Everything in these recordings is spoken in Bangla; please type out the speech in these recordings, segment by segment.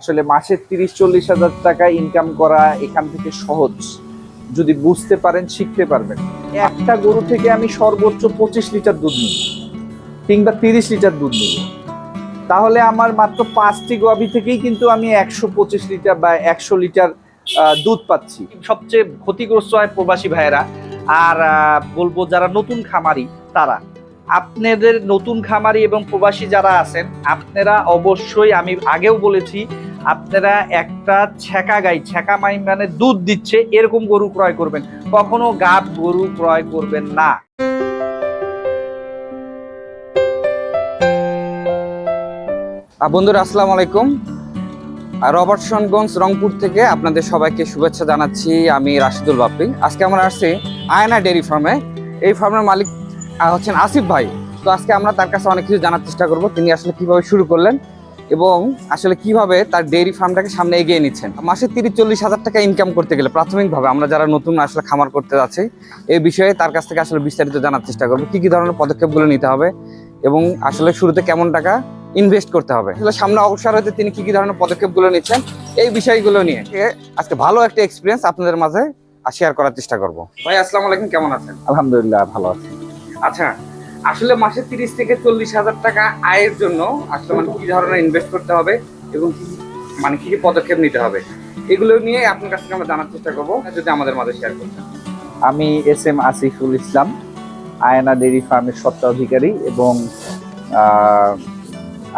আসলে মাসে তিরিশ, চল্লিশ হাজার টাকা ইনকাম করা এখান থেকে সহজ। যদি বুঝতে পারেন, শিখতে পারবেন। একটা গরু থেকে আমি সর্বোচ্চ পঁচিশ লিটার দুধ নিই, কিংবা তিরিশ লিটার দুধ নিই। তাহলে আমার মাত্র পাঁচটি গাভী থেকেই কিন্তু আমি একশো পঁচিশ লিটার বা একশো লিটার দুধ পাচ্ছি। সবচেয়ে ক্ষতিগ্রস্ত হয় প্রবাসী ভাইয়েরা। আর বলব যারা নতুন খামারি, তারা। আপনাদের নতুন খামারি এবং প্রবাসী যারা আছেন, আপনারা অবশ্যই, আমি আগেও বলেছি, আপনারা একটা ছ্যাঁকা গাই, ছ্যাঁকা মাই মানে দুধ দিচ্ছে, এরকম গরু ক্রয় করবেন। কখনো গাব গরু ক্রয় করবেন না। বন্ধুরা, আসসালামু আলাইকুম। রবার্টসনগঞ্জ, রংপুর থেকে আপনাদের সবাইকে শুভেচ্ছা জানাচ্ছি। আমি রাশিদুল বাপ্পি। আজকে আমরা আসছি আয়না ডেয়ারি ফার্মে। এই ফার্মের মালিক হচ্ছেন আসিফ ভাই। তো আজকে আমরা তার কাছে অনেক কিছু জানার চেষ্টা করব, তিনি আসলে কীভাবে শুরু করলেন এবং আসলে কীভাবে তার ডেয়ারি ফার্মটাকে সামনে এগিয়ে নিচ্ছেন। মাসে তিরিশ চল্লিশ হাজার টাকা ইনকাম করতে গেলে প্রাথমিকভাবে আমরা যারা নতুন আসলে খামার করতে যাচ্ছি, এই বিষয়ে তার কাছ থেকে আসলে বিস্তারিত জানার চেষ্টা করব, কী কী ধরনের পদক্ষেপগুলো নিতে হবে এবং আসলে শুরুতে কেমন টাকা ইনভেস্ট করতে হবে। আসলে সামনে অবসর হতে তিনি কি কি ধরনের পদক্ষেপগুলো নিচ্ছেন, এই বিষয়গুলো নিয়ে আজকে ভালো একটা এক্সপিরিয়েন্স আপনাদের মাঝে শেয়ার করার চেষ্টা করব। ভাই, আসসালামু আলাইকুম, কেমন আছেন? আলহামদুলিল্লাহ, ভালো আছি। আচ্ছা আসলে মাসে তিরিশ থেকে চল্লিশ হাজার টাকা আয়ের জন্য আসলে মানে কি ধরনের ইনভেস্ট করতে হবে এবং মানে কি কি পদক্ষেপ নিতে হবে এগুলো নিয়ে আপনার কাছ থেকে আমরা জানার চেষ্টা করব। যদি আমাদের মাঝে শেয়ার করতেন আমি এস এম আসিফুল ইসলাম আয়না ডেরি ফার্মের স্বত্বাধিকারী এবং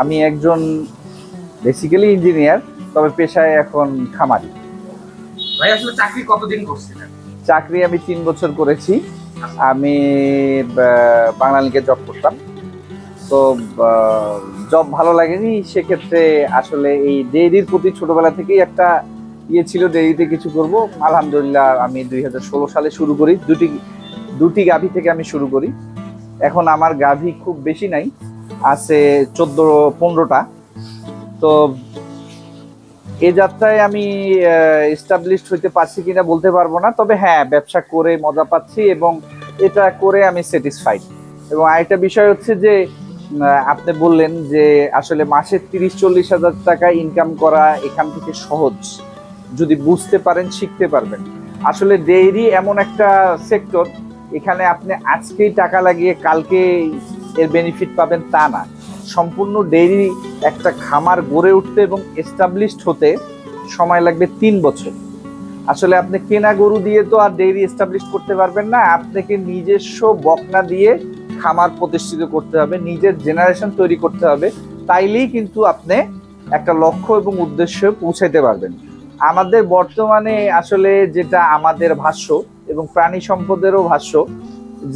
আমি একজন বেসিক্যালি ইঞ্জিনিয়ার তবে পেশায় এখন খামারি। ভাই আসলে চাকরি কতদিন করছিলেন? চাকরি আমি তিন বছর করেছি। আমি বাংলালিংকে জব করতাম। তো জব ভালো লাগেনি, সেক্ষেত্রে আসলে এই ডেইরির প্রতি ছোটবেলা থেকেই একটা ইয়ে ছিল ডেইরিতে কিছু করব। আলহামদুলিল্লাহ, আমি দুই হাজার ষোলো সালে শুরু করি। দুটি দুটি গাভী থেকে আমি শুরু করি। এখন আমার গাভী খুব বেশি নাই, আছে চোদ্দ, পনেরোটা। তো, এ যাত্রায় আমি এস্টাবলিশড হইতে পারছি কিনা বলতে পারব না। তবে হ্যাঁ ব্যবসা করে মজা পাচ্ছি এবং এটা করে আমি স্যাটিসফাইড এবং আরেকটা বিষয় হচ্ছে যে আপনি বললেন যে আসলে মাসে তিরিশ, চল্লিশ হাজার টাকা ইনকাম করা এখান থেকে সহজ। যদি বুঝতে পারেন, শিখতে পারবেন। আসলে ডেইরি এমন একটা সেক্টর এখানে আপনি আজকেই টাকা লাগিয়ে কালকে এর বেনিফিট পাবেন তা না। সম্পূর্ণ ডেইরি একটা খামার গড়ে উঠতে এবং এস্টাবলিশড হতে সময় লাগবে তিন বছর। আসলে আপনি কেনা গরু দিয়ে তো আর ডেইরি এস্টাবলিশ করতে পারবেন না, আপনাকে নিজস্ব বকনা দিয়ে খামার প্রতিষ্ঠিত করতে হবে, নিজের জেনারেশন তৈরি করতে হবে, তাইলেই কিন্তু আপনি একটা লক্ষ্য এবং উদ্দেশ্যে পৌঁছাইতে পারবেন। আমাদের বর্তমানে আসলে যেটা আমাদের ভাষ্য এবং প্রাণী সম্পদেরও ভাষ্য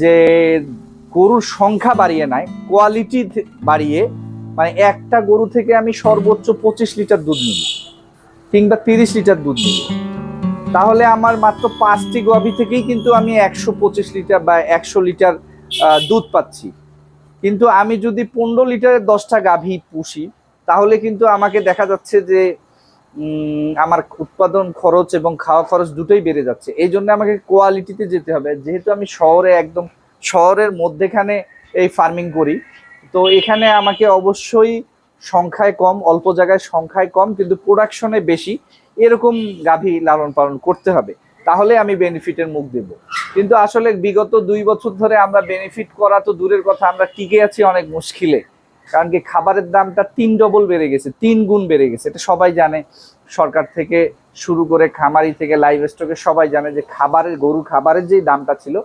যে গরুর সংখ্যা বাড়িয়ে নাই কোয়ালিটি বাড়িয়ে মানে একটা গরু থেকে আমি সর্বোচ্চ পঁচিশ লিটার দুধ নিব কিংবা তিরিশ লিটার দুধ নিব। তাহলে আমার মাত্র পাঁচটি গাভী থেকেই কিন্তু আমি একশো পঁচিশ লিটার বা একশো লিটার দুধ পাচ্ছি। কিন্তু আমি যদি পনেরো লিটারের দশটা গাভী পুষি, তাহলে কিন্তু আমাকে দেখা যাচ্ছে যে আমার উৎপাদন খরচ এবং খাওয়া খরচ দুটোই বেড়ে যাচ্ছে। এই জন্য আমাকে কোয়ালিটিতে যেতে হবে। যেহেতু আমি শহরে একদম, শহরের মধ্যেখানে এই ফার্মিং করি, তো এখানে আমাকে অবশ্যই সংখ্যায় কম, অল্প জায়গায় সংখ্যায় কম, কিন্তু প্রোডাকশনে বেশি। এরকম গাভী লালন পালন করতে হবে। তাহলে আমি বেনিফিটের মুখ দেব। কিন্তু আসলে বিগত দুই বছর ধরে আমরা বেনিফিট করা তো দূরের কথা, আমরা টিকে আছি অনেক মুশকিলে। কারণ কি খাবারের দামটা তিন ডবল বেড়ে গেছে, তিন গুণ বেড়ে গেছে। এটা সবাই জানে। সরকার থেকে শুরু করে খামারি থেকে লাইভ স্টকে সবাই জানে যে খাবারের গরু খাবারের যে দামটা ছিল,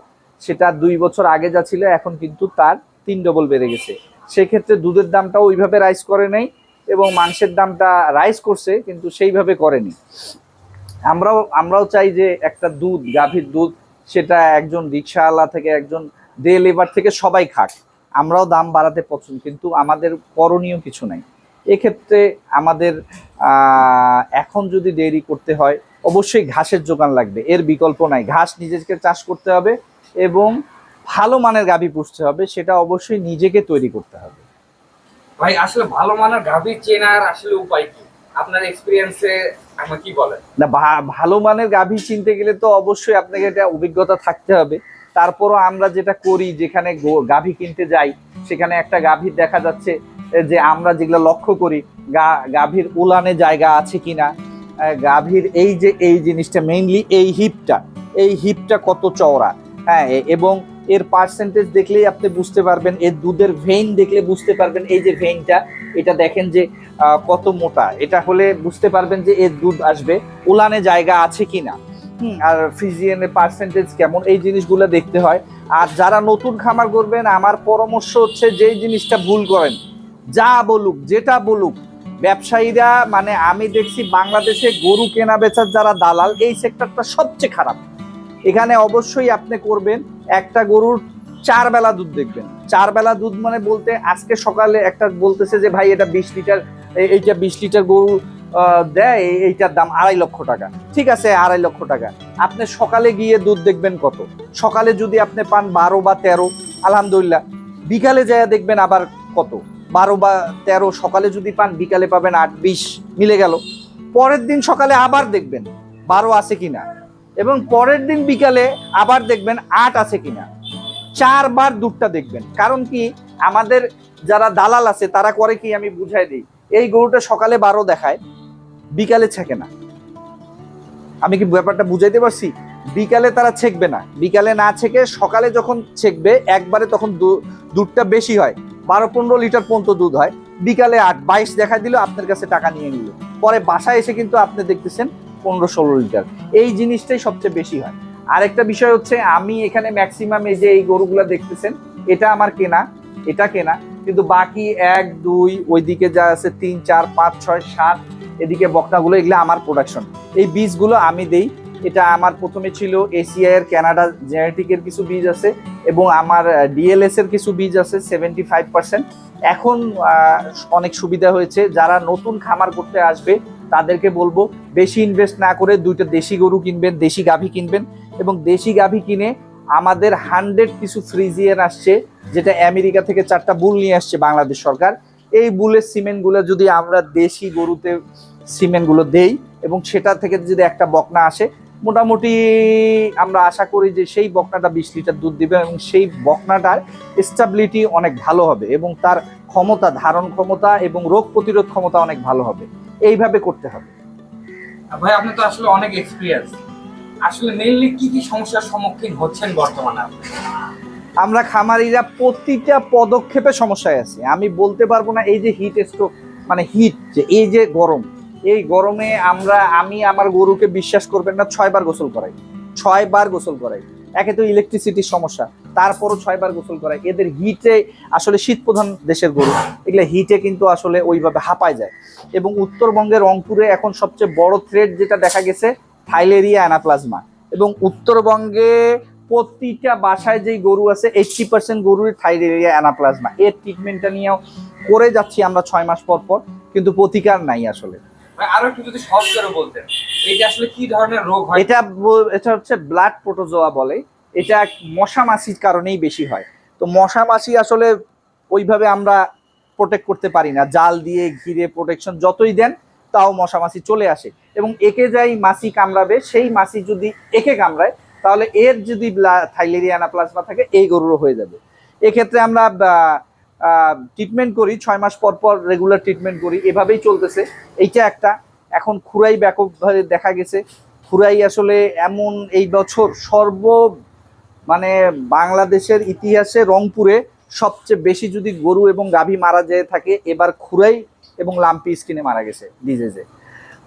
সেটা দুই বছর আগে যা ছিল, এখন কিন্তু তার তিন ডবল বেড়ে গেছে। সেক্ষেত্রে দুধের দামটাও ওইভাবে রাইজ করে নেই। এবং মাংসের দামটা রাইজ করছে, কিন্তু সেইভাবে করেনি। আমরাও আমরাও চাই যে একটা দুধ, গাভীর দুধ, সেটা একজন রিক্সাওয়ালা থেকে একজন ডে লেবার থেকে সবাই খাক। আমরাও দাম বাড়াতে পছন্দ, কিন্তু আমাদের করণীয় কিছু নাই। এক্ষেত্রে আমাদের এখন যদি ডেয়ারি করতে হয়, অবশ্যই ঘাসের যোগান লাগবে। এর বিকল্প নাই। ঘাস নিজেকে চাষ করতে হবে এবং ভালো মানের গাভী পুষতে হবে, সেটা অবশ্যই নিজেকে তৈরি করতে হবে। ভাই, আসলে ভালো মানের গাভী চেনার আসলে উপায় কি? আপনার এক্সপিরিয়েন্সে আমার কি বলেন? না ভালো মানের গাভী চিনতে গেলে তো অবশ্যই আপনাকে এটা অভিজ্ঞতা থাকতে হবে। তারপরও আমরা যেটা করি, যেখানে গাভী কিনতে যাই, সেখানে একটা গাভীর দেখা যাচ্ছে যে আমরা যেগুলো লক্ষ্য করি, গা, গাভীর উলানে জায়গা আছে কিনা গাভীর এই যে, এই জিনিসটা মেইনলি এই হিপটা এই হিপটা কত চওড়া হ্যাঁ এবং এর পার্সেন্টেজ দেখলেই আপনি বুঝতে পারবেন, এর দুধের ভেইন দেখলে বুঝতে পারবেন, এই যে ভেইনটা এটা দেখেন যে কত মোটা। এটা হলে বুঝতে পারবেন যে এর দুধ আসবে, উলানে জায়গা আছে কি না আর ফিজিয়ানের পার্সেন্টেজ কেমন, এই জিনিসগুলো দেখতে হয়। আর যারা নতুন খামার করবেন, আমার পরামর্শ হচ্ছে যেই জিনিসটা ভুল করেন, যা বলুক, যেটা বলুক, ব্যবসায়ীরা মানে আমি দেখছি বাংলাদেশে গরু কেনা বেচার যারা দালাল, এই সেক্টরটা সবচেয়ে খারাপ। এখানে অবশ্যই আপনি করবেন, একটা গরুর চার বেলা দুধ দেখবেন। চার বেলা দুধ মানে বলতে আজকে সকালে একটা বলতেছে যে, ভাই, এটা বিশ লিটার এইটা বিশ লিটার গরু দেয় এইটার দাম আড়াই লক্ষ টাকা। ঠিক আছে, আড়াই লক্ষ টাকা। আপনি সকালে গিয়ে দুধ দেখবেন কত? সকালে যদি আপনি পান বারো বা তেরো, আলহামদুলিল্লাহ। বিকালে যায় দেখবেন আবার কত? বারো বা তেরো, সকালে যদি পান, বিকালে পাবেন আট, বিশ, মিলে গেল। পরের দিন সকালে আবার দেখবেন, বারো আছে কিনা। এবং পরের দিন বিকালে আবার দেখবেন আট আছে কিনা। চারবার দুধটা দেখবেন। কারণ কি? আমাদের যারা দালাল আছে, তারা করে কি আমি বুঝাই দিই? এই গরুটা সকালে বারো দেখায়, বিকালে ছেঁকে না। আমি কি ব্যাপারটা বুঝাইতে পারছি? বিকালে তারা ছেঁকবে না। বিকালে না ছেঁকে সকালে যখন ছেঁকবে, একবারে তখন দুধটা বেশি হয়। বারো, পনেরো লিটার পর্যন্ত দুধ হয়। বিকালে আট, বাইশ দেখা দিল, আপনার কাছে টাকা নিয়ে নিল। পরে বাসায় এসে কিন্তু আপনি দেখতেছেন পনেরো ষোলো লিটার। এই জিনিসটাই সবচেয়ে বেশি হয়। আরেকটা বিষয় হচ্ছে, আমি এখানে ম্যাক্সিমাম এই যে এই গরুগুলা দেখতেছেন, এটা আমার কেনা, এটা কেনা, কিন্তু বাকি এক, দুই, ওইদিকে যা আছে, তিন, চার, পাঁচ, ছয়, সাত, এদিকে বকনাগুলো, এগুলো আমার প্রোডাকশন এই বীজগুলো আমি দেই। এটা আমার প্রথমে ছিল এর কানাডা জেনেটিকের কিছু বীজ আছে এবং আমার ডিএলএস এর কিছু বীজ আছে সেভেন্টি ফাইভ পার্সেন্ট এখন অনেক সুবিধা হয়েছে। যারা নতুন খামার করতে আসবে তাদেরকে বলব, বেশি ইনভেস্ট না করে দুইটা দেশি গরু কিনবেন, দেশি গাভী কিনবেন এবং দেশি গাভী কিনে আমাদের হান্ড্রেড কিছু ফ্রিজিয়ান আসছে, যেটা আমেরিকা থেকে চারটা বুল নিয়ে আসছে বাংলাদেশ সরকার। এই বুলের সিমেন্টগুলো যদি আমরা দেশি গরুতে সিমেন্টগুলো দেই এবং সেটা থেকে যদি একটা বকনা আসে, মোটামুটি আমরা আশা করি যে সেই বকনাটা বিশ লিটার দুধ দিবে এবং সেই বকনাটার স্টেবিলিটি অনেক ভালো হবে এবং তার ক্ষমতা, ধারণ ক্ষমতা এবং রোগ প্রতিরোধ ক্ষমতা অনেক ভালো হবে। এইভাবে করতে হবে। ভাই আপনি তো আসলে অনেক এক্সপিরিয়েন্স আসলে মেইনলি কি কি সমস্যার সম্মুখীন হচ্ছেন বর্তমানে আমরা খামারিরা প্রতিটা পদক্ষেপে সমস্যায় আছি। আমি বলতে পারব না এই যে হিট স্ট্রোক মানে হিট যে এই যে গরম এই গরমে আমরা আমি আমার গরুকে বিশ্বাস করবেন না ছয়বার গোসল করাই। ছয়বার গোসল করাই। একে তো ইলেকট্রিসিটির সমস্যা। তারপরও ছয়বার গোসল করাই এদের হিটে আসলে শীত প্রধান দেশের গরু। এগুলো হিটে কিন্তু আসলে ওইভাবে হাঁপায় যায়। এবং উত্তরবঙ্গের রংপুরে এখন সবচেয়ে বড় থ্রেড যেটা দেখা গেছে, থাইলেরিয়া অ্যানাপ্লাজমা। এবং উত্তরবঙ্গে প্রতিটা বাসায় যেই গরু আছে এইটটি পার্সেন্ট গরুর থাইলেরিয়া অ্যানাপ্লাজমা। এর ট্রিটমেন্টটা নিয়েও করে যাচ্ছি আমরা ছয় মাস পর পর, কিন্তু প্রতিকার নাই আসলে। আরও একটু যদি সহজ করে বলতেন যে আসলে কি ধরনের রোগ হয়? এটা এটা হচ্ছে ব্লাড প্রোটোজোয়া বলে। এটা মশা মাছির কারণেই বেশি হয়। তো মশা মাছি আসলে ওইভাবে আমরা প্রোটেক্ট করতে পারি না। জাল দিয়ে ঘিরে প্রোটেকশন যতই দেন, তাও মশা মাছি চলে আসে। এবং একে যাই মাছি কামড়াবে, সেই মাছি যদি একে কামড়ায়, তাহলে এর যদি থাইলেরিয়ানা প্লাজমা থাকে, এই গরুরও হয়ে যাবে। এক্ষেত্রে আমরা ট্রিটমেন্ট করি, ছয় মাস পর পর রেগুলার ট্রিটমেন্ট করি, এভাবেই চলতেছে। এইটা একটা। এখন খুরাই ব্যাপকভাবে দেখা গেছে। খুরাই আসলে এমন এই বছর সর্ব মানে বাংলাদেশের ইতিহাসে রংপুরে সবচেয়ে বেশি যদি গরু এবং গাভী মারা যেয়ে থাকে, এবার খুরাই এবং লাম্পি স্কিনে মারা গেছে ডিজেজে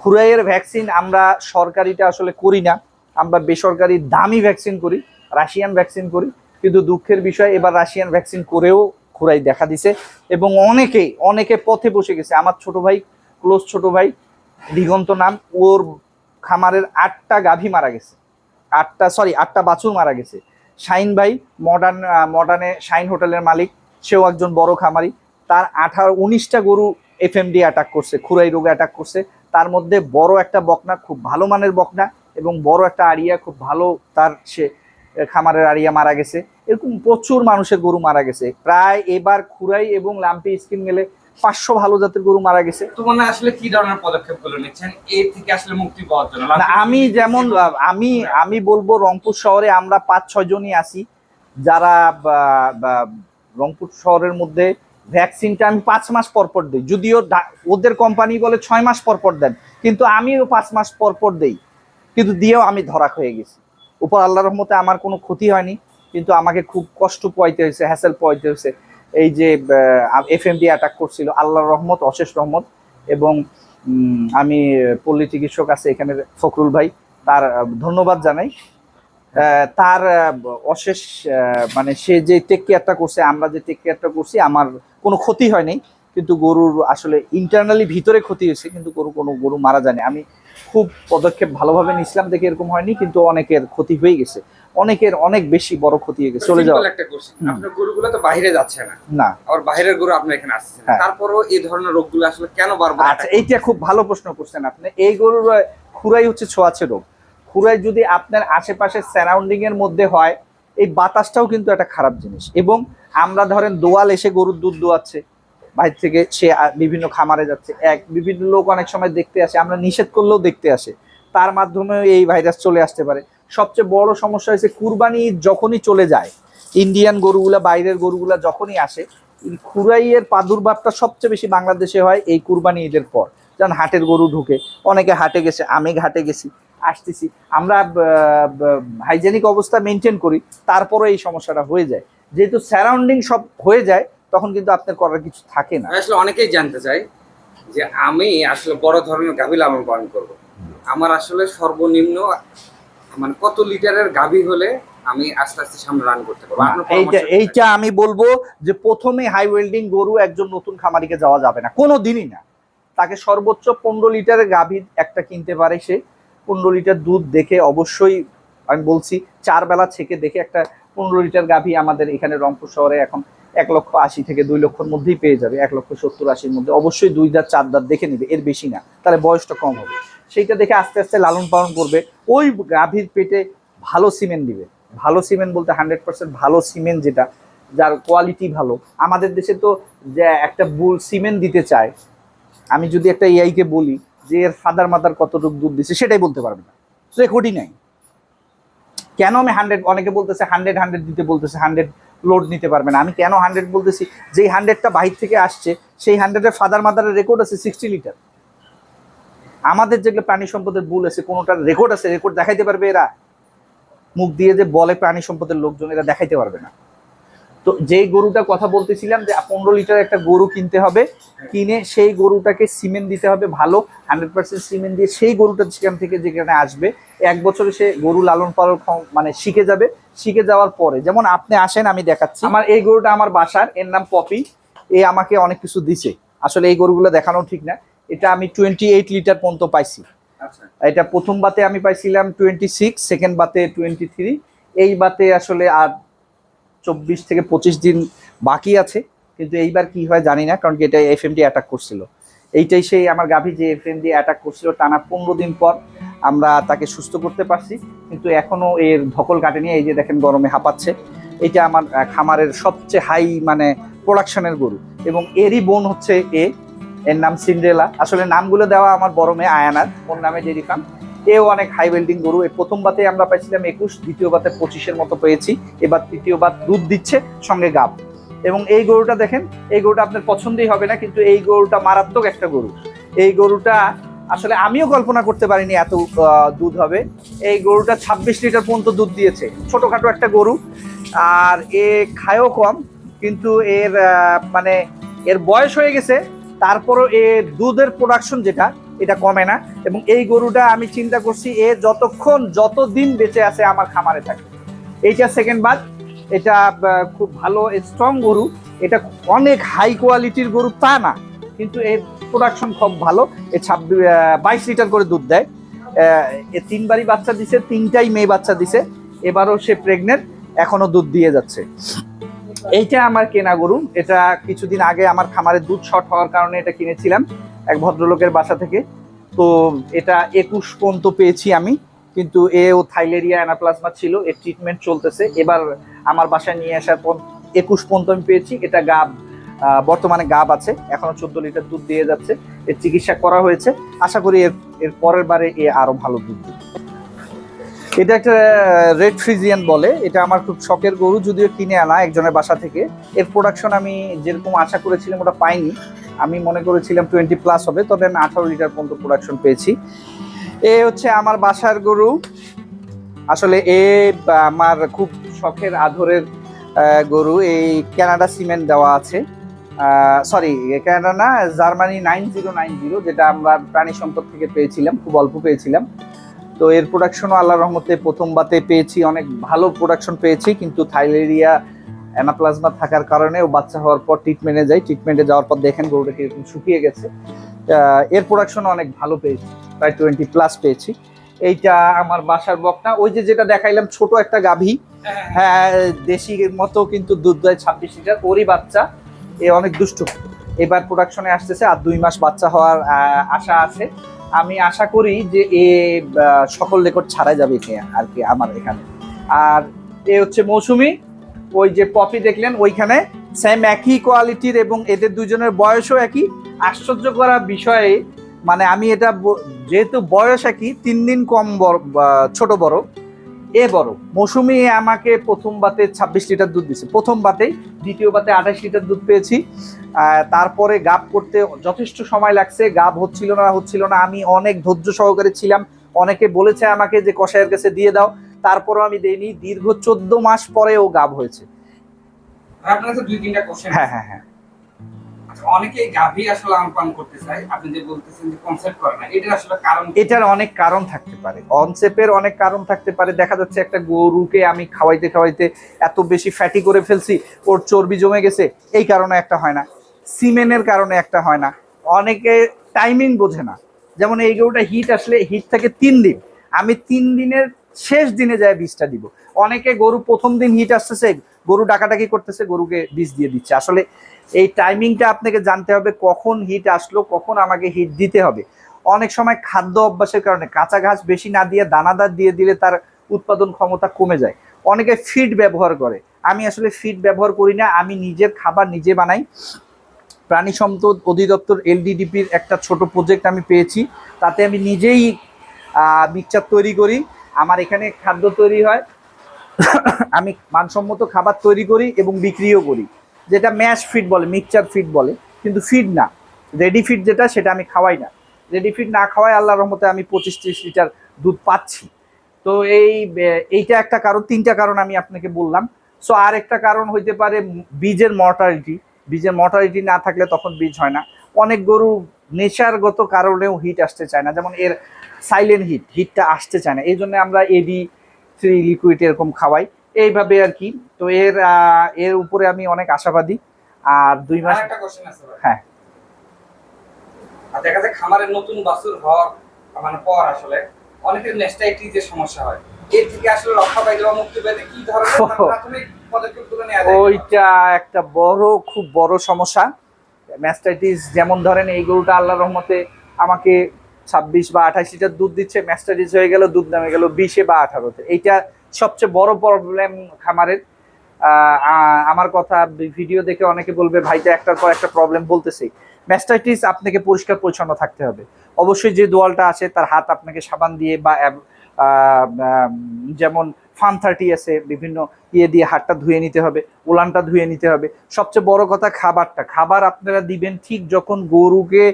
খুরাইয়ের ভ্যাকসিন আমরা সরকারিটা আসলে করি না। আমরা বেসরকারি দামি ভ্যাকসিন করি, রাশিয়ান ভ্যাকসিন করি। কিন্তু দুঃখের বিষয়, এবার রাশিয়ান ভ্যাকসিন করেও খুরাই দেখা দিছে এবং অনেকে অনেকে পথে বসে গেছে। আমার ছোট ভাই, ক্লোজ ছোট ভাই, দিগন্ত নাম, ওর খামারের আটটা গাভী মারা গেছে। আটটা সরি আটটা বাছুর মারা গেছে। শাইন ভাই মডার্ন মডার্নে শাইন হোটেলের মালিক, সেও একজন বড় খামারি। তার আঠারো, উনিশটা গরু এফএমডি অ্যাটাক করছে খুরাই রোগে অ্যাটাক করছে। তার মধ্যে বড় একটা বকনা, খুব ভালো মানের বকনা এবং বড় একটা আড়িয়া, খুব ভালো তার সে খামারের আড়িয়া মারা গেছে। এরকম প্রচুর মানুষের গরু মারা গেছে। প্রায় এবার খুরাই এবং লাম্পি স্কিন গেলে পাঁচশো ভালো জাতের গরু মারা গেছে। মানে আসলে কি ধরনের পদক্ষেপগুলো নিচ্ছেন? এর থেকে আসলে মুক্তি পাওয়ার জন্য। আমি যেমন আমি আমি বলব রংপুর শহরে আমরা পাঁচ ছয় জনই আছি। যারা রংপুর শহরের মধ্যে ভ্যাকসিনটা আমি পাঁচ মাস পর পর দিই। যদিও ওদের কোম্পানি বলে ছয় মাস পর পর দেন কিন্তু আমিও পাঁচ মাস পর পর দেই। কিন্তু দিয়েও আমি ধরা হয়ে গেছি। উপর আল্লাহ রহমতে আমার কোনো ক্ষতি হয়নি। কিন্তু আমাকে খুব কষ্ট পোয়াইতে হয়েছে হ্যাসেল পোয়াইতে হয়েছে। এই যে এফ এম ডি অ্যাটাক করছিল, আল্লাহর রহমত, অশেষ রহমত। এবং আমি পল্লী চিকিৎসক আছে এখানে ফখরুল ভাই, তার ধন্যবাদ জানাই। তার অশেষ মানে সে যে টেক কেয়ারটা করছে, আমরা যে টেক কেয়ারটা করছি, আমার কোনো ক্ষতি হয়নি। কিন্তু গরুর আসলে ইন্টারনালি ভিতরে ক্ষতি হয়েছে, কিন্তু গরু কোনো গরু মারা যায়নি। আমি খুব পদক্ষেপ ভালোভাবে নিছিলাম দেখে এরকম হয়নি, কিন্তু অনেকের ক্ষতি হয়ে গেছে। অনেকের অনেক বেশি বড় ক্ষতি হয়ে গেছে। চলে যাওয়া। একটা কোশ্চেন আপনার গরুগুলো তো বাইরে যাচ্ছে না। না। আবার বাইরের গরু আপনার এখানে আসছে হ্যাঁ। তারপরও এই ধরনের রোগগুলো আসলে কেন বারবার আচ্ছা এইটা খুব ভালো প্রশ্ন করছেন আপনি। এই গরুর খুরাই হচ্ছে ছোঁয়াচে রোগ। খুরাই যদি আপনার আশেপাশে সারাউন্ডিং এর মধ্যে হয় এই বাতাসটাও কিন্তু একটা খারাপ জিনিস। এবং আমরা ধরেন দোয়াল এসে গরুর দুধ দোয়াচ্ছে বাইরে থেকে সে বিভিন্ন খামারে যাচ্ছে। এক বিভিন্ন লোক অনেক সময় দেখতে আসে আমরা নিষেধ করলেও দেখতে আসে। তার মাধ্যমেও এই ভাইরাস চলে আসতে পারে। সবচেয়ে বড় সমস্যা হয়েছে কুরবানি যখনই চলে যায়, ইন্ডিয়ান গরুগুলা, বাইরের গরুগুলা যখনই আসে খুরাইয়ের প্রাদুর্ভাবটা সবচেয়ে বেশি বাংলাদেশে হয় এই কুরবানি ঈদের পর। যেমন হাটের গরু ঢুকে, অনেকে হাটে গেছে, আমি ঘাটে গেছি, আসতেছি, আমরা হাইজেনিক অবস্থা মেনটেন করি, তারপরে এই সমস্যাটা হয়ে যায়। যেহেতু সারাউন্ডিং সব হয়ে যায়, তখন কিন্তু আপনার করার কিছু থাকে না। আসলে অনেকেই জানতে চাই যে আমি আসলে বড় ধরনের গাভী লালন পালন করব। আমার আসলে সর্বনিম্ন মানে কত লিটারের গাভী হলে আমি আস্তে আস্তে সামনে রান করতে পারব? এইটা এইটা আমি বলব যে প্রথমে হাই ওয়েল্ডিং গরু একজন নতুন খামারিকে যাওয়া যাবে না। কোনো দিনই না। তাকে সর্বোচ্চ পনেরো লিটারের গাভী একটা কিনতে পারে সে। পনেরো লিটার দুধ দেখে অবশ্যই আমি বলছি চার বেলা ছেকে দেখে একটা পনেরো লিটার গাভী আমাদের এখানে রংপুর শহরে এখন এক লক্ষ আশি থেকে দুই লক্ষর মধ্যেই পেয়ে যাবে। এক লক্ষ সত্তর আশির মধ্যে। অবশ্যই দুই দাঁত চার দাঁত দেখে নেবে। এর বেশি না। তাহলে বয়সটা কম হবে। সেইটা দেখে আস্তে আস্তে লালন পালন করবে। ওই গাভীর পেটে ভালো সিমেন্ট দিবে। ভালো সিমেন্ট বলতে হান্ড্রেড পার্সেন্ট ভালো সিমেন্ট যেটা, যার কোয়ালিটি ভালো। আমাদের দেশে তো যে একটা বুল সিমেন্ট দিতে চায়, আমি যদি একটা এআইকে বলি যে এর ফাদার মাদার কতটুকু দুধ দিচ্ছে সেটাই বলতে পারবে না। রেকর্ডই নাই। কেন আমি হান্ড্রেড, অনেকে বলতেছে হান্ড্রেড হান্ড্রেড দিতে বলতেছে, হান্ড্রেড লোড নিতে পারবে না। আমি কেন হান্ড্রেড বলতেছি, যেই হান্ড্রেডটা বাহির থেকে আসছে, সেই হান্ড্রেডের ফাদার মাদারের রেকর্ড আছে সিক্সটি লিটার। আমাদের যেগুলো প্রাণী সম্পদের ভুল আছে, কোনোটার রেকর্ড আছে রেকর্ড দেখাইতে পারবে এরা। মুখ দিয়ে যে বলে প্রাণী সম্পদের লোকজন, এরা দেখাইতে পারবে না। তো যেই গরুটা কথা বলতেছিলাম যে, পনেরো লিটার একটা গরু কিনতে হবে, কিনে সেই গরুটাকে সিমেন্ট দিতে হবে ভালো হান্ড্রেড পার্সেন্ট সিমেন্ট দিয়ে সেই গরুটা সেখান থেকে যেখানে আসবে, এক বছরে সে গরু লালন পালন মানে শিখে যাবে। শিখে যাওয়ার পরে, যেমন আপনি আসেন, আমি দেখাচ্ছি। আমার এই গরুটা আমার বাসার, এর নাম পপি। এ আমাকে অনেক কিছু দিছে। আসলে এই গরুগুলো দেখানো ঠিক না। এটা আমি টোয়েন্টি এইট লিটার পর্যন্ত পাইছি। আচ্ছা। এটা প্রথম বাতে আমি পাইছিলাম টোয়েন্টি সিক্স সেকেন্ড বাতে টোয়েন্টি থ্রি এই বাতে আসলে আর চব্বিশ থেকে পঁচিশ দিন বাকি আছে। কিন্তু এইবার কি হয় জানি না কারণ কি এটা এফ এম ডি অ্যাটাক করছিল। এইটাই সেই আমার গাভী যে এফ এম ডি অ্যাটাক করছিল টানা পনেরো দিন পর আমরা তাকে সুস্থ করতে পারছি। কিন্তু এখনও এর ধকল কাটেনি এই যে দেখেন গরমে হাঁপাচ্ছে। এটা আমার খামারের সবচেয়ে হাই মানে প্রোডাকশনের গরু। এবং এরই বোন হচ্ছে এ। এর নাম সিন্ড্রেলা। আসলে নামগুলো দেওয়া আমার বড় মেয়ে আয়ানার, ওর নামে ডেরি ফার্ম এও অনেক হাই ওয়েল্ডিং গরু। এই প্রথম বাতে আমরা পাইছিলাম একুশ, দ্বিতীয় বাতে পঁচিশের মতো পেয়েছি। এবার তৃতীয় বাত দুধ দিচ্ছে, সঙ্গে গাব। এবং এই গরুটা দেখেন, এই গরুটা আপনার পছন্দই হবে না, কিন্তু এই গরুটা মারাত্মক একটা গরু। এই গরুটা আসলে আমিও কল্পনা করতে পারিনি এত দুধ হবে। এই গরুটা ছাব্বিশ লিটার পর্যন্ত দুধ দিয়েছে। ছোটোখাটো একটা গরু। আর এ খায়ও কম, কিন্তু এর মানে এর বয়স হয়ে গেছে তারপরও এ দুধের প্রোডাকশন যেটা, এটা কমে না। এবং এই গরুটা আমি চিন্তা করছি এ যতক্ষণ, যতদিন বেঁচে আছে আমার খামারে থাকে। এইটা সেকেন্ড বাদ। এটা খুব ভালো স্ট্রং গরু। এটা অনেক হাই কোয়ালিটির গরু তা না। কিন্তু এর প্রোডাকশন খুব ভালো। এ ছাব্বিশ বাইশ লিটার করে দুধ দেয়। এ তিনবারই বাচ্চা দিছে, তিনটাই মেয়ে বাচ্চা দিছে। এবারও সে প্রেগনেন্ট এখনও দুধ দিয়ে যাচ্ছে। এইটা আমার কেনা গরু। এটা কিছুদিন আগে আমার খামারে দুধ শর্ট হওয়ার কারণে এটা কিনেছিলাম এক ভদ্রলোকের বাসা থেকে। তো এটা একুশ পর্যন্ত পেয়েছি আমি, কিন্তু এ ও থাইলেরিয়া অ্যানাপ্লাজমা ছিল, এর ট্রিটমেন্ট চলতেছে। এবার আমার বাসায় নিয়ে আসার পর একুশ পর্যন্ত আমি পেয়েছি। এটা গাব বর্তমানে গাব আছে, এখনও চোদ্দ লিটার দুধ দিয়ে যাচ্ছে। এর চিকিৎসা করা হয়েছে। আশা করি এর এর পরের বারে এ আরও ভালো দুধ দিবে। এটা একটা রেড ফ্রিজিয়ান বলে। এটা আমার খুব শখের গরু যদিও কিনে আনা একজনের বাসা থেকে। এর প্রোডাকশন আমি যেরকম আশা করেছিলাম ওটা পাইনি। আমি মনে করেছিলাম টোয়েন্টি প্লাস হবে তবে আমি আঠারো লিটার পর্যন্ত প্রোডাকশন পেয়েছি। এ হচ্ছে আমার বাসার গরু। আসলে এ আমার খুব শখের আদরের আহ, গরু। এই ক্যানাডা সিমেন্ট দেওয়া আছে। সরি ক্যানাডা না Germany nine zero nine zero যেটা আমরা প্রাণী সম্পদ থেকে পেয়েছিলাম খুব অল্প পেয়েছিলাম। তো এর প্রোডাকশনও আল্লাহ রহমতে প্রথম বাতে পেয়েছি, অনেক ভালো প্রোডাকশন পেয়েছি, কিন্তু থাইলেরিয়া, অ্যানাপ্লাজমা থাকার কারণে ও বাচ্চা হওয়ার পর ট্রিটমেন্টে যাই। ট্রিটমেন্টে যাওয়ার পর দেখেন গরুটা কীরকম শুকিয়ে গেছে। এর প্রোডাকশন অনেক ভালো পেয়েছি, প্রায় টোয়েন্টি প্লাস পেয়েছি। এইটা আমার বাসার বকনা। ওই যে যেটা দেখাইলাম, ছোট একটা গাভী। হ্যাঁ দেশির মতো, কিন্তু দুধ দেয় ছাব্বিশ লিটার। ওরই বাচ্চা, এ অনেক দুষ্ট। এবার প্রোডাকশনে আসতেছে আর দুই মাস বাচ্চা হওয়ার আশা আছে। আমি আশা করি যে এ সকল রেকর্ড ছাড়াই যাবে এখানে আর কি আমার এখানে। আর এ হচ্ছে মৌসুমি, ওই যে পপি দেখলেন, ওইখানে সেম একই কোয়ালিটির এবং এদের দুজনের বয়সও একই। আশ্চর্য করা বিষয়ে মানে আমি এটা যেহেতু বয়স একই, তিন দিন কম বড় ছোট বড় এ বড়। মৌসুমি আমাকে প্রথম বাতে ছাব্বিশ লিটার দুধ দিছে। প্রথম বাতেই দ্বিতীয় বাতে আঠাশ লিটার দুধ পেয়েছি। তারপরে গাব করতে যথেষ্ট সময় লাগছে। গাব হচ্ছিল না হচ্ছিল না। আমি অনেক ধৈর্য সহকারে ছিলাম। অনেকে বলেছে আমাকে যে কষায়ের কাছে দিয়ে দাও। তারপরও আমি দেইনি। দীর্ঘ চোদ্দ মাস পরে ও গাব হয়েছে। হ্যাঁ হ্যাঁ হ্যাঁ। না, এটার অনেক কারণ থাকতে পারে। অনসেপের অনেক কারণ থাকতে পারে। দেখা যাচ্ছে একটা গরুকে আমি খাওয়াইতে খাওয়াইতে এত বেশি ফ্যাটি করে ফেলছি, ওর চর্বি জমে গেছে, এই কারণে একটা হয় না। কারণে একটা হয় না। অনেকে টাইমিং বোঝে না। যেমন এই গরুটা হিট আসলে হিট থাকে তিন দিন। আমি তিন দিনের শেষ দিনে যায় বীজটা দিব। অনেকে গরু প্রথম দিন হিট আসতেছে, গরু ডাকাডাকি করতেছে, গরুকে বীজ দিয়ে দিচ্ছে। আসলে এই টাইমিংটা আপনাকে জানতে হবে কখন হিট আসলো, কখন আমাকে হিট দিতে হবে। অনেক সময় খাদ্য অভ্যাসের কারণে কাঁচা ঘাস বেশি না দিয়ে দানাদার দিয়ে দিলে তার উৎপাদন ক্ষমতা কমে যায়। অনেকে ফিড ব্যবহার করে। আমি আসলে ফিড ব্যবহার করি না, আমি নিজের খাবার নিজে বানাই। প্রাণী সম্পদ অধিদপ্তর এলডিডিপির একটা ছোট প্রজেক্ট আমি পেয়েছি। তাতে আমি নিজেই মিক্সচার তৈরি করি। আমার এখানে খাদ্য তৈরি হয়। আমি মানসম্মত খাবার তৈরি করি এবং বিক্রিও করি। যেটা ম্যাশ ফিট বলে মিক্সচার ফিড বলে, কিন্তু ফিড না। রেডি ফিড যেটা, সেটা আমি খাওয়াই না। রেডি ফিড না খাওয়াই আল্লাহর রহমতে আমি পঁচিশ ত্রিশ লিটার দুধ পাচ্ছি। তো এই এইটা একটা কারণ, তিনটা কারণ আমি আপনাকে বললাম। সো আর একটা কারণ হইতে পারে বীজের মর্টালিটি বীজের মর্টালিটি না থাকলে তখন বীজ হয় না। অনেক গরু নেশারগত কারণেও হিট আসতে চায় না। যেমন এর সাইলেন্ট হিট হিটটা আসতে চায় না। এই জন্য আমরা এডি থ্রি লিকুইড এরকম খাওয়াই। এইভাবে আর কি। তো এর এর উপরে আমি অনেক আশাবাদী। আর দুই মাস। হ্যাঁ। দেখা যায় খামারের নতুন বাছুর হওয়ার মানে পর আসলে। অনেকের নেস্টাইটিস যে সমস্যা হয় এর থেকে আসলে রক্ষা পাইতে বা মুক্তি পেতে কি ধরনের? প্রাথমিক পদক্ষেপগুলো নেওয়া যায়। ওইটা একটা বড় খুব বড় সমস্যা। ম্যাস্টাইটিস যেমন ধরেন এই গরুটা আল্লাহর রহমতে আমাকে ছাব্বিশ বা আঠাশ লিটার দুধ দিচ্ছে। ম্যাস্টাইটিস হয়ে গেল দুধ নামে গেল বিশে বা আঠারোতে। এইটা সবচেয়ে বড় প্রবলেম খামারের। আমার কথা ভিডিও দেখে অনেকে বলবে ভাইটা একটার পর একটা প্রবলেম বলতেছি। ম্যাস্টাইটিস আপনাকে পরিষ্কার পরিচ্ছন্ন থাকতে হবে। অবশ্যই যে দোয়ালটা আছে, তার হাত আপনাকে সাবান দিয়ে বা যেমন ফান থার্টি আছে, বিভিন্ন ইয়ে দিয়ে হাতটা ধুয়ে নিতে হবে, উলানটা ধুয়ে নিতে হবে। সবচেয়ে বড় কথা খাবারটা। খাবার আপনারা দিবেন ঠিক যখন গরুকে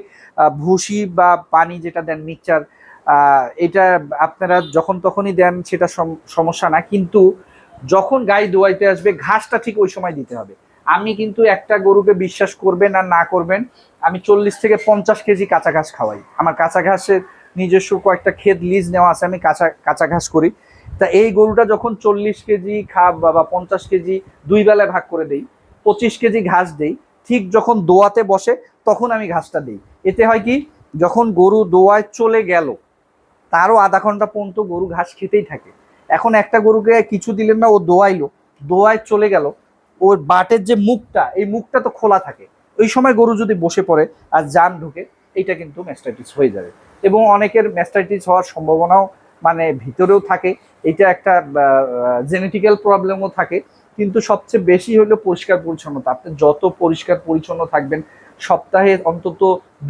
ভুসি বা পানি যেটা দেন, মিক্সচার এটা আপনারা যখন তখনই দেন সেটা সম- সমস্যা না, কিন্তু যখন গাই দোয়াইতে আসবে, ঘাসটা ঠিক ওই সময় দিতে হবে। আমি কিন্তু একটা গরুকে বিশ্বাস করবেন আর না করবেন, আমি চল্লিশ থেকে পঞ্চাশ কেজি কাঁচা ঘাস খাওয়াই। আমার কাঁচা ঘাসের নিজস্ব কয়েকটা ক্ষেত লিজ নেওয়া আছে, আমি কাঁচা কাঁচা ঘাস করি। তা এই গরুটা যখন চল্লিশ কেজি খাব বা পঞ্চাশ কেজি দুই বেলায় ভাগ করে দেই, পঁচিশ কেজি ঘাস দেই, ঠিক যখন দোয়াতে বসে তখন আমি ঘাসটা দিই। এতে হয় কি, যখন গরু দোয়ায় চলে গেল তারও আধা ঘণ্টা পর্যন্ত গরু ঘাস খেতেই থাকে। এখন একটা গরুকে কিছু দিলেন না, ও দোয়াইলো। দোয়ায় চলে গেল। ওর বাটের যে মুখটা, এই মুখটা তো খোলা থাকে। ওই সময় গরু যদি বসে পড়ে আর জাম ঢুকে, এইটা কিন্তু ম্যাস্টাইটিস হয়ে যাবে। এবং অনেকের ম্যাস্টাইটিস হওয়ার সম্ভাবনাও মানে ভিতরেও থাকে। এটা একটা জেনেটিক্যাল প্রবলেমও থাকে। কিন্তু সবচেয়ে বেশি হলো পরিষ্কার পরিচ্ছন্নতা। আপনি যত পরিষ্কার পরিচ্ছন্ন থাকবেন সপ্তাহে অন্তত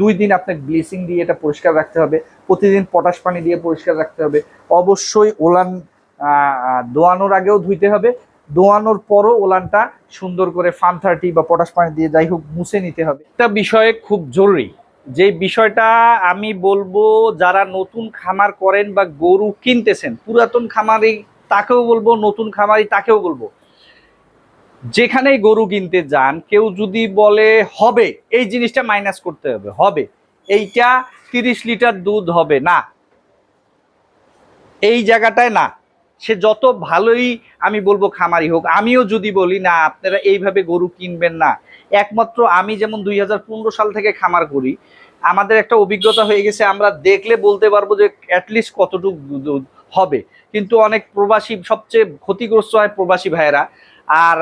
দুই দিন আপনাকে ব্লিচিং দিয়ে এটা পরিষ্কার রাখতে হবে। প্রতিদিন পটাশ পানি দিয়ে পরিষ্কার রাখতে হবে। অবশ্যই ওলান দোয়ানোর আগেও ধুইতে হবে। দোয়ানোর পরও ওলানটা সুন্দর করে ফান থার্টি বা পটাশ পানি দিয়ে যাই হোক মুছে নিতে হবে। একটা বিষয়ে খুব জরুরি, যে বিষয়টা আমি বলব, যারা নতুন খামার করেন বা গরু কিনতেছেন, পুরাতন খামারি তাকেও বলব, নতুন খামারি তাকেও বলব। যেখানেই গরু কিনতে যান, কেউ যদি বলে, হবে। এই জিনিসটা মাইনাস করতে হবে। হবে। এইটা তিরিশ লিটার দুধ হবে। না। এই জায়গাটায় না। সে যত ভালোই আমি বলব খামারি হোক, আমিও যদি বলি, না, আপনারা এইভাবে গরু কিনবেন না। একমাত্র আমি যেমন দুই হাজার পনেরো সাল থেকে খামার করি, আমাদের একটা অভিজ্ঞতা হয়ে গেছে, আমরা দেখলে বলতে পারব যে অ্যাটলিস্ট কতটুকু দুধ হবে। কিন্তু অনেক প্রবাসী, সবচেয়ে ক্ষতিগ্রস্ত হয় প্রবাসী ভাইয়েরা। আর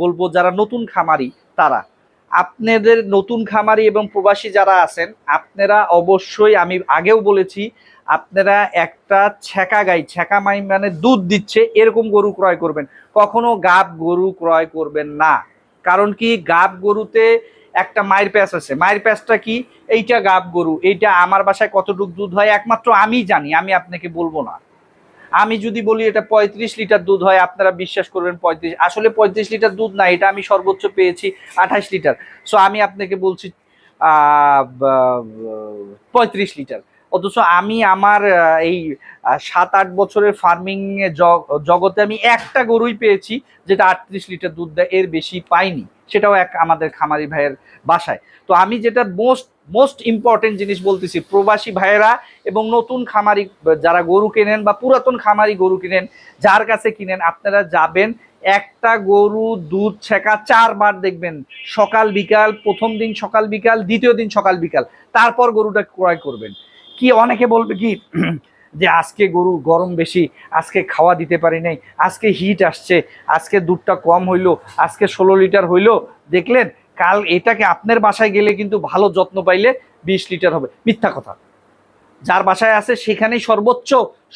বলব যারা নতুন খামারি, তারা। আপনাদের নতুন খামারি এবং প্রবাসী যারা আছেন, আপনারা অবশ্যই, আমি আগেও বলেছি, আপনারা একটা ছ্যাঁকা গাই, ছ্যাঁকা মাই মানে দুধ দিচ্ছে, এরকম গরু ক্রয় করবেন। কখনো গাব গরু ক্রয় করবেন না। কারণ কি, গাব গরুতে একটা মায়ের প্যাঁচ আছে। মায়ের প্যাঁচটা কি, এইটা গাব গরু, এইটা আমার বাসায় কতটুকু দুধ হয়, একমাত্র আমি জানি, আমি আপনাকে বলব না। আমি যদি বলি এটা পঁয়ত্রিশ লিটার দুধ হয়, আপনারা বিশ্বাস করবেন পঁয়ত্রিশ, আসলে পঁয়ত্রিশ লিটার দুধ না, এটা আমি সর্বোচ্চ পেয়েছি আঠাশ লিটার। সো আমি আপনাকে বলছি পঁয়ত্রিশ লিটার। অথচ আমি আমার এই সাত আট বছরের ফার্মিং জগতে আমি একটা গরুই পেয়েছি, যেটা আটত্রিশ লিটার দুধ দেয়, এর বেশি পাইনি। সেটাও এক আমাদের খামারি ভাইয়ের বাসায়। তো আমি যেটা মোস্ট মোস্ট ইম্পর্টেন্ট জিনিস বলতেছি, প্রবাসী ভাইয়েরা এবং নতুন খামারি, যারা গরু কেনেন বা পুরাতন খামারি গরু কিনেন, যার কাছে কিনেন, আপনারা যাবেন, একটা গরু দুধ ছেঁকা চারবার দেখবেন, সকাল বিকাল, প্রথম দিন সকাল বিকাল, দ্বিতীয় দিন সকাল বিকাল, তারপর গরুটা ক্রয় করবেন। কি অনেকে বলবে কি যে আজকে গরু গরম বেশি, আজকে খাওয়া দিতে পারি নাই, আজকে হিট আসছে, আজকে দুধটা কম হইল, আজকে ষোলো লিটার হইল, দেখলেন কাল এটাকে আপনার বাসায় গেলে কিন্তু ভালো যত্ন পাইলে বিশ লিটার হবে। মিথ্যা কথা। যার বাসায় আছে সেখানেই সর্বোচ্চ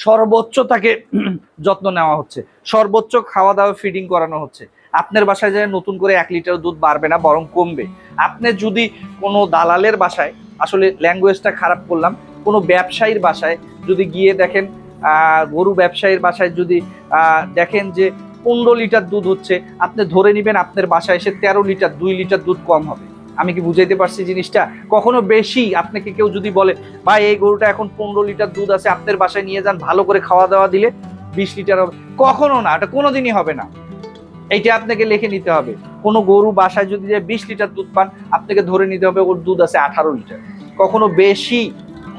সর্বোচ্চ তাকে যত্ন নেওয়া হচ্ছে। সর্বোচ্চ খাওয়া দাওয়া ফিডিং করানো হচ্ছে। আপনার বাসায় যায় নতুন করে এক লিটার দুধ বাড়বে না, বরং কমবে। আপনি যদি কোনো দালালের বাসায়, আসলে ল্যাঙ্গুয়েজটা খারাপ করলাম কোনো ব্যবসায়ীর বাসায় যদি গিয়ে দেখেন গরু ব্যবসায়ীর বাসায় যদি দেখেন যে পনেরো লিটার দুধ হচ্ছে, আপনি ধরে নেবেন আপনার বাসায় এসে তেরো লিটার, দুই লিটার দুধ কম হবে। আমি কি বুঝাইতে পারছি জিনিসটা? কখনো বেশি, আপনাকে কেউ যদি বলে, ভাই, এই গরুটা এখন পনেরো লিটার দুধ আছে, আপনার বাসায় নিয়ে যান, ভালো করে খাওয়া দাওয়া দিলে বিশ লিটার হবে। কখনো না, এটা কোনোদিনই হবে না। এইটা আপনাকে লিখে নিতে হবে। কোনো গরু বাসায় যদি বিশ লিটার দুধ পান, আপনাকে ধরে নিতে হবে ওর দুধ আছে আঠারো লিটার। কখনো বেশি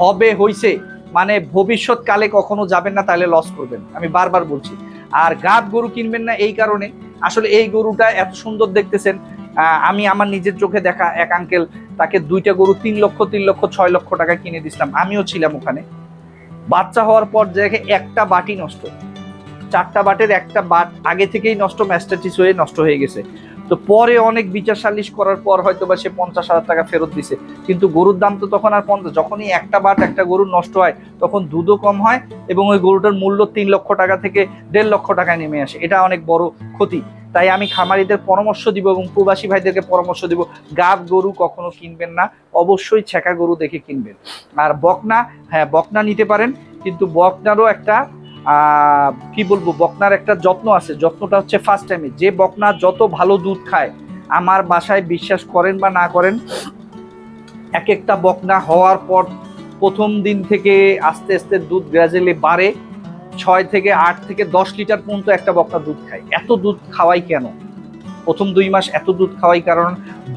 হবে, হইছে মানে ভবিষ্যৎকালে কখনো যাবেন না, তাহলে লস করবেন। আমি বারবার বলছি। আর গাব গরু কিনবেন না এই কারণে। আসলে এই গরুটা এত সুন্দর দেখতেছেন। আমি আমার নিজের চোখে দেখা এক আঙ্কেল তাকে দুইটা গরু তিন লক্ষ তিন লক্ষ, ছয় লক্ষ টাকা কিনে দিছিলাম। আমিও ছিলাম ওখানে। বাচ্চা হওয়ার পর দেখে একটা বাটি নষ্ট। চারটা বাটের একটা বাট আগে থেকেই নষ্ট ম্যাস্টাটিস হয়ে নষ্ট হয়ে গেছে। তো পরে অনেক বিচার সালিশ করার পর হয়তো বা সে পঞ্চাশ হাজার টাকা ফেরত দিছে। কিন্তু গরুর দাম তো তখন আর পঞ্চাশ, যখনই একটা বাট একটা গরুর নষ্ট হয়, তখন দুধও কম হয় এবং ওই গরুটার মূল্য তিন লক্ষ টাকা থেকে দেড় লক্ষ টাকায় নেমে আসে। এটা অনেক বড় ক্ষতি। তাই আমি খামারিদের পরামর্শ দিব এবং প্রবাসী ভাইদেরকে পরামর্শ দিব গাব গরু কখনো কিনবেন না, অবশ্যই ছেঁকা গরু দেখে কিনবেন। আর বকনা হ্যাঁ বকনা নিতে পারেন, কিন্তু বকনারও একটা কি বলব, বকনার একটা যত্ন আছে। যত্নটা হচ্ছে ফার্স্ট টাইমে যে বকনা যত ভালো দুধ খায়, আমার বাসায় বিশ্বাস করেন বা না করেন, এক একটা বকনা হওয়ার পর প্রথম দিন থেকে আস্তে আস্তে দুধ গ্রাজুয়ালি বাড়ে। ছয় থেকে আট থেকে দশ লিটার পর্যন্ত একটা বকনা দুধ খায়। এত দুধ খাওয়াই কেন? প্রথম দুই মাস এত দুধ খাওয়াই কারণ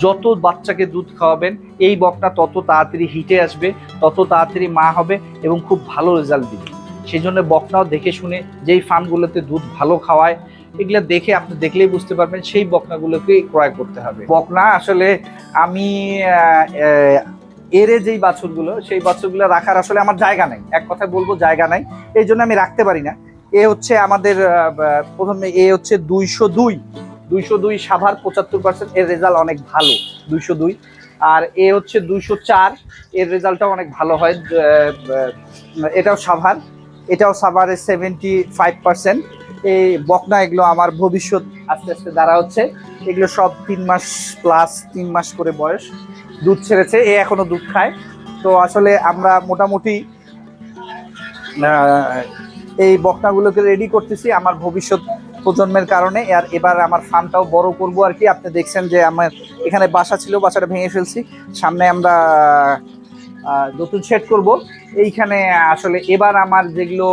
যত বাচ্চাকে দুধ খাওয়াবেন, এই বকনা তত তাড়াতাড়ি হিটে আসবে, তত তাড়াতাড়ি মা হবে এবং খুব ভালো রেজাল্ট দিবে। সেই জন্য বকনাও দেখে শুনে যেই ফার্মগুলোতে দুধ ভালো খাওয়ায়, এগুলো দেখে আপনি দেখলেই বুঝতে পারবেন সেই বকনাগুলোকে ক্রয় করতে হবে। বকনা আসলে আমি এরে যেই বাছুরগুলো, সেই বাছুরগুলো রাখার আসলে আমার জায়গা নাই। এক কথায় বলব জায়গা নাই। এই জন্য আমি রাখতে পারি না। এ হচ্ছে আমাদের প্রথমে এ হচ্ছে দুইশো দুই। দুইশো দুই সাভার পঁচাত্তর পার্সেন্ট এর রেজাল্ট অনেক ভালো, দুইশো দুই। আর এ হচ্ছে দুইশো চার। এর রেজাল্টটাও অনেক ভালো হয় এটাও সাভার। এটাও সাভারের সেভেন্টি ফাইভ পার্সেন্ট এই বকনা এগুলো আমার ভবিষ্যৎ আস্তে আস্তে দ্বারা হচ্ছে। এগুলো সব তিন মাস প্লাস তিন মাস করে বয়স দুধ ছেড়েছে, এ এখনও দুধ খায়। তো আসলে আমরা মোটামুটি এই বকনাগুলোকে রেডি করতেছি আমার ভবিষ্যৎ প্রজন্মের কারণে। আর এবার আমার ফার্মটাও বড় করব আর কি। আপনি দেখছেন যে আমার এখানে বাসা ছিল, বাসাটা ভেঙে ফেলছি। সামনে আমরা নতুন সেট করব। এইখানে আসলে এবার আমার যেগুলো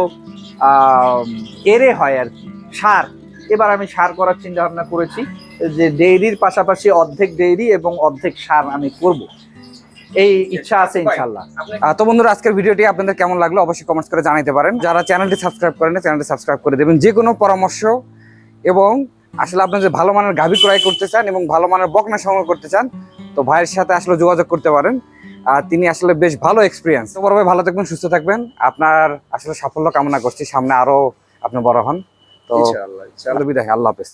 এরে হয় আর কি, সার, এবার আমি সার করার চিন্তা ভাবনা করেছি যে ডেইরির পাশাপাশি অর্ধেক ডেইরি এবং অর্ধেক সার আমি করব। এই ইচ্ছা আছে ইনশাল্লাহ তো বন্ধুরা, আজকের ভিডিওটি আপনাদের কেমন লাগল অবশ্যই কমেন্টস করে জানাতে পারেন। যারা চ্যানেলটি সাবস্ক্রাইব করেন চ্যানেলটি সাবস্ক্রাইব করে দেবেন। যে কোনো পরামর্শ এবং আসলে আপনি যে ভালো মানের গাভী ক্রয় করতে চান এবং ভালো মানের বকনা সংগ্রহ করতে চান, তো ভাইয়ের সাথে আসলে যোগাযোগ করতে পারেন। তিনি আসলে বেশ ভালো এক্সপিরিয়েন্স তো বড় ভাই ভালো থাকবেন সুস্থ থাকবেন। আপনার আসলে সাফল্য কামনা করছি। সামনে আরও আপনি বড় হন। তো বিদায় আল্লাহ হাফেজ।